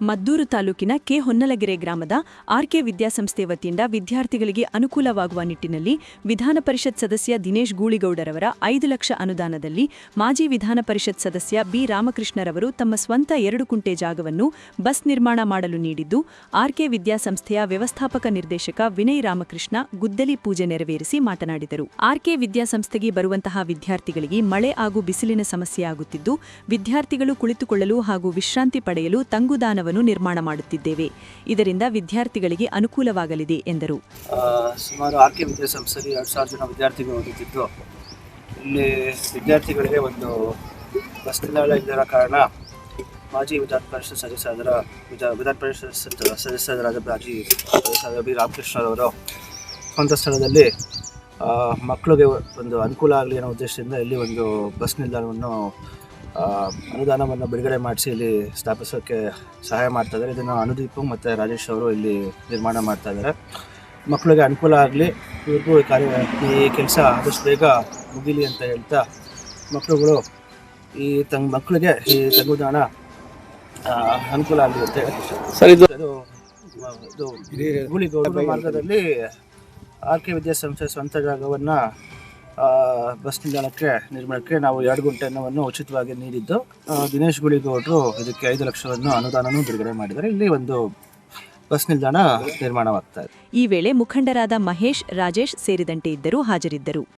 ಮದ್ದೂರು ತಾಲೂಕಿನ ಕೆ ಹೊನ್ನಲಗೆರೆ ಗ್ರಾಮದ ಆರ್ಕೆ ವಿದ್ಯಾಸಂಸ್ಥೆ ವತಿಯಿಂದ ವಿದ್ಯಾರ್ಥಿಗಳಿಗೆ ಅನುಕೂಲವಾಗುವ ನಿಟ್ಟಿನಲ್ಲಿ ವಿಧಾನ ಪರಿಷತ್ ಸದಸ್ಯ ದಿನೇಶ್ ಗೂಳಿಗೌಡರವರ ಐದು ಲಕ್ಷ ಅನುದಾನದಲ್ಲಿ ಮಾಜಿ ವಿಧಾನ ಪರಿಷತ್ ಸದಸ್ಯ ಬಿ ರಾಮಕೃಷ್ಣರವರು ತಮ್ಮ ಸ್ವಂತ ಎರಡು ಕುಂಟೆ ಜಾಗವನ್ನು ಬಸ್ ನಿರ್ಮಾಣ ಮಾಡಲು ನೀಡಿದ್ದು, ಆರ್ಕೆ ವಿದ್ಯಾಸಂಸ್ಥೆಯ ವ್ಯವಸ್ಥಾಪಕ ನಿರ್ದೇಶಕ ವಿನಯ್ ರಾಮಕೃಷ್ಣ ಗುದ್ದಲಿ ಪೂಜೆ ನೆರವೇರಿಸಿ ಮಾತನಾಡಿದರು. ಆರ್ಕೆ ವಿದ್ಯಾಸಂಸ್ಥೆಗೆ ಬರುವಂತಹ ವಿದ್ಯಾರ್ಥಿಗಳಿಗೆ ಮಳೆ ಹಾಗೂ ಬಿಸಿಲಿನ ಸಮಸ್ಯೆಯಾಗುತ್ತಿದ್ದು ವಿದ್ಯಾರ್ಥಿಗಳು ಕುಳಿತುಕೊಳ್ಳಲು ಹಾಗೂ ವಿಶ್ರಾಂತಿ ಪಡೆಯಲು ತಂಗುದಾನವನ್ನು ನಿರ್ಮಾಣ ಮಾಡುತ್ತಿದ್ದೇವೆ. ಇದರಿಂದ ವಿದ್ಯಾರ್ಥಿಗಳಿಗೆ ಅನುಕೂಲವಾಗಲಿದೆ, ಎಂದರು. ಸುಮಾರು ಆರ್ಕೆ ವಿದ್ಯಾಸಂಸ್ಥೆಯಲ್ಲಿ ಎರಡು ಸಾವಿರ ಜನ ವಿದ್ಯಾರ್ಥಿಗಳು ಓದುತ್ತಿದ್ದು, ಇಲ್ಲಿ ವಿದ್ಯಾರ್ಥಿಗಳಿಗೆ ಒಂದು ಬಸ್ ನಿಲ್ದಾಣ ಇಲ್ಲದ ಕಾರಣ ಮಾಜಿ ವಿಧಾನ ಪರಿಷತ್ ಸದಸ್ಯರ ವಿಧಾ, ವಿಧಾನ ಪರಿಷತ್ ಸದ- ಸದಸ್ಯರಾದ ಮಾಜಿ ಸದಸ್ಯರಾದ ಬಿ. ರಾಮಕೃಷ್ಣರವರು ಸ್ವಂತ ಸ್ಥಳದಲ್ಲಿ ಮಕ್ಕಳಿಗೆ ಒಂದು ಅನುಕೂಲ ಆಗಲಿ ಅನ್ನೋ ಉದ್ದೇಶದಿಂದ ಇಲ್ಲಿ ಒಂದು ಬಸ್ ನಿಲ್ದಾಣವನ್ನು ಅನುದಾನವನ್ನು ಬಿಡುಗಡೆ ಮಾಡಿಸಿ ಇಲ್ಲಿ ಸ್ಥಾಪಿಸೋಕ್ಕೆ ಸಹಾಯ ಮಾಡ್ತಾ ಇದ್ದಾರೆ ಇದನ್ನು ಅನುದೀಪ್ ಮತ್ತು ರಾಜೇಶ್ ಅವರು ಇಲ್ಲಿ ನಿರ್ಮಾಣ ಮಾಡ್ತಾ ಇದ್ದಾರೆ ಮಕ್ಕಳಿಗೆ ಅನುಕೂಲ ಆಗಲಿ ಇವ್ರಿಗೂ ಈ ಕಾರ್ಯ ಈ ಕೆಲಸ ಆದಷ್ಟು ಬೇಗ ಮುಗಿಲಿ ಅಂತ ಹೇಳ್ತಾ ಮಕ್ಕಳುಗಳು ಈ ತಂಗ್ ಮಕ್ಕಳಿಗೆ ಈ ತಂಗುದಾಣ ಅನುಕೂಲ ಆಗಲಿ ಅಂತ ಹೇಳ್ತಾರೆ ಸರ್ ಇದು ಇದು ಮಾರ್ಗದಲ್ಲಿ ಆರ್ ಕೆ ವಿದ್ಯಾಸಂಸ್ಥೆ ಸ್ವಂತ ಜಾಗವನ್ನು ಬಸ್ ನಿಲ್ದಾಣಕ್ಕೆ, ನಿರ್ಮಾಣಕ್ಕೆ ನಾವು ಎರಡು ಗುಂಟೆನವನ್ನು ಉಚಿತವಾಗಿ ನೀಡಿದ್ದು ದಿನೇಶ್ ಗುಳಿಗೌಡರು ಇದಕ್ಕೆ ಐದು ಲಕ್ಷವನ್ನು ಅನುದಾನನೂ ಬಿಡುಗಡೆ ಮಾಡಿದ್ದಾರೆ. ಇಲ್ಲಿ ಒಂದು ಬಸ್ ನಿಲ್ದಾಣ ನಿರ್ಮಾಣವಾಗ್ತಾ ಇದೆ. ಈ ವೇಳೆ ಮುಖಂಡರಾದ ಮಹೇಶ್, ರಾಜೇಶ್ ಸೇರಿದಂತೆ ಇದ್ದರು ಹಾಜರಿದ್ದರು.